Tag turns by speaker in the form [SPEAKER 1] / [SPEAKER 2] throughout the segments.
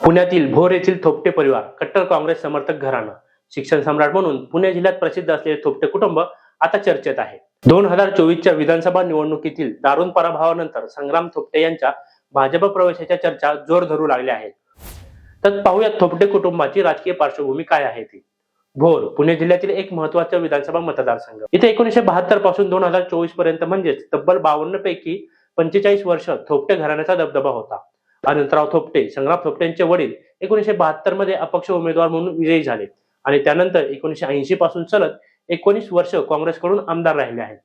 [SPEAKER 1] पुण्यातील भोर येथील थोपटे परिवार कट्टर काँग्रेस समर्थक घराणं शिक्षण सम्राट म्हणून पुणे जिल्ह्यात प्रसिद्ध असलेले थोपटे कुटुंब आता चर्चेत आहे. दोन हजार चोवीसच्या विधानसभा निवडणुकीतील दारुण पराभवानंतर संग्राम थोपटे यांच्या भाजप प्रवेशाच्या चर्चा जोर धरू लागल्या आहेत. तर पाहूयात थोपटे कुटुंबाची राजकीय पार्श्वभूमी काय आहे ती. भोर पुणे जिल्ह्यातील एक महत्त्वाचा विधानसभा मतदारसंघ. इथे एकोणीशे बहात्तरपासून दोन हजार चोवीसपर्यंत म्हणजेच तब्बल बावन्न पैकी पंचेचाळीस वर्ष थोपटे घराण्याचा दबदबा होता. अनंतराव थोपटे संग्राम थोपटेंचे वडील एकोणीशे बहात्तरमध्ये अपक्ष उमेदवार म्हणून विजयी झाले. आणि त्यानंतर एकोणीशे ऐंशी पासून चलत एकोणीस वर्ष काँग्रेसकडून आमदार राहिले आहेत.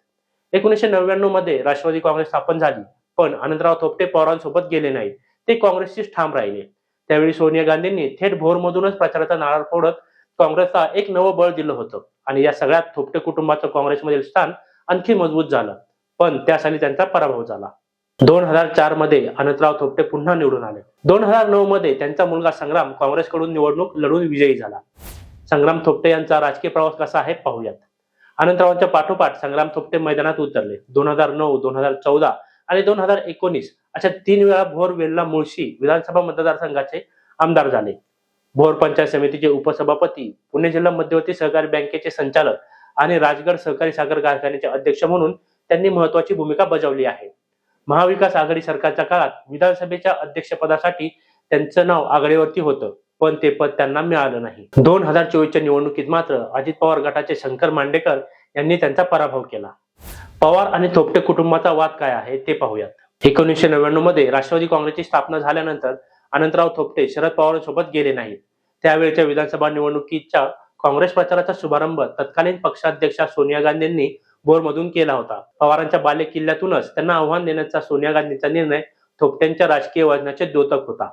[SPEAKER 1] एकोणीशे नव्याण्णवमध्ये राष्ट्रवादी काँग्रेस स्थापन झाली पण अनंतराव थोपटे पवारांसोबत गेले नाहीत. ते काँग्रेसचीच ठाम राहिले. त्यावेळी सोनिया गांधींनी थेट भोरमधूनच प्रचाराचा नारळ फोडत काँग्रेसला एक नवं बळ दिलं होतं. आणि या सगळ्यात थोपटे कुटुंबाचं काँग्रेसमधील स्थान आणखी मजबूत झालं. पण त्यासाठी त्यांचा पराभव झाला. दोन हजार चारमध्ये अनंतराव थोपटे पुन्हा निवडून आले. दोन हजार नऊ मध्ये त्यांचा मुलगा संग्राम काँग्रेसकडून निवडणूक लढून विजयी झाला. संग्राम थोपटे यांचा राजकीय प्रवास कसा आहे पाहूयात. अनंतरावांच्या पाठोपाठ संग्राम थोपटे मैदानात उतरले. दोन हजार नऊ दोन हजार चौदा आणि दोन हजार एकोणीस अशा तीन वेळा भोर वेल्ला मुळशी विधानसभा मतदारसंघाचे आमदार झाले. भोर पंचायत समितीचे उपसभापती पुणे जिल्हा मध्यवर्ती सहकारी बँकेचे संचालक आणि राजगड सहकारी साखर कारखान्याचे अध्यक्ष म्हणून त्यांनी महत्वाची भूमिका बजावली आहे. महाविकास आघाडी सरकारच्या काळात विधानसभेच्या अध्यक्षपदासाठी त्यांचं नाव आघाडीवरती होतं पण ते पद त्यांना मिळालं नाही. दोन हजार चोवीसच्या निवडणुकीत मात्र अजित पवार गटाचे शंकर मांडेकर यांनी त्यांचा पराभव केला. पवार आणि थोपटे कुटुंबाचा वाद काय आहे ते पाहूयात. एकोणीसशे नव्याण्णवमध्ये राष्ट्रवादी काँग्रेसची स्थापना झाल्यानंतर अनंतराव थोपटे शरद पवारांसोबत गेले नाहीत. त्यावेळच्या विधानसभा निवडणुकीच्या काँग्रेस प्रचाराचा शुभारंभ तत्कालीन पक्षाध्यक्षा सोनिया गांधींनी भोरमधून केला होता. पवारांच्या बाले किल्ल्यातूनच त्यांना आव्हान देण्याचा सोनिया गांधींचा निर्णय थोपट्यांच्या राजकीय वजनाचे द्योतक होता.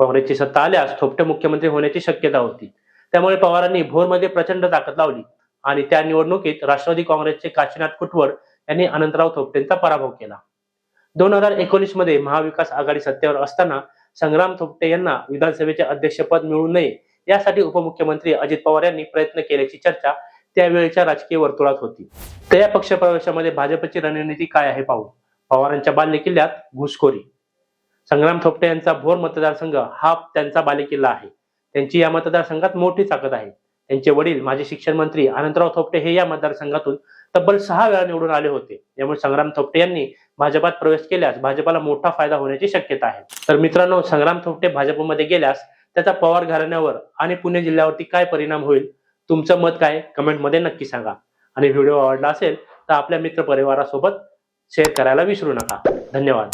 [SPEAKER 1] काँग्रेसची सत्ता आल्यास थोपटे मुख्यमंत्री होण्याची शक्यता होती. त्यामुळे पवारांनी भोरमध्ये प्रचंड ताकद लावली आणि त्या निवडणुकीत राष्ट्रवादी काँग्रेसचे काशीनाथ कुटवड यांनी अनंतराव थोपटेंचा पराभव केला. दोन हजार एकोणीसमध्ये महाविकास आघाडी सत्तेवर असताना संग्राम थोपटे यांना विधानसभेचे अध्यक्षपद मिळू नये यासाठी उपमुख्यमंत्री अजित पवार यांनी प्रयत्न केल्याची चर्चा त्यावेळेच्या राजकीय वर्तुळात होती. तर या पक्षप्रवेशामध्ये भाजपची रणनीती काय आहे पाहू? पवारांच्या बाल्यकिल्ल्यात घुसखोरी. संग्राम थोपटे यांचा भोर मतदारसंघ हा त्यांचा बालेकिल्ला आहे. त्यांची या मतदारसंघात मोठी ताकद आहे. त्यांचे वडील माजी शिक्षण मंत्री अनंतराव थोपटे हे या मतदारसंघातून तब्बल सहा वेळा निवडून आले होते. त्यामुळे संग्राम थोपटे यांनी भाजपात प्रवेश केल्यास भाजपाला मोठा फायदा होण्याची शक्यता आहे. तर मित्रांनो संग्राम थोपटे भाजपमध्ये गेल्यास त्याचा पवार घराण्यावर आणि पुणे जिल्ह्यावरती काय परिणाम होईल? तुमचं मत काय? कमेंटमध्ये नक्की सांगा. आणि व्हिडिओ आवडला असेल तर आपल्या मित्र परिवारासोबत शेअर करायला विसरू नका. धन्यवाद.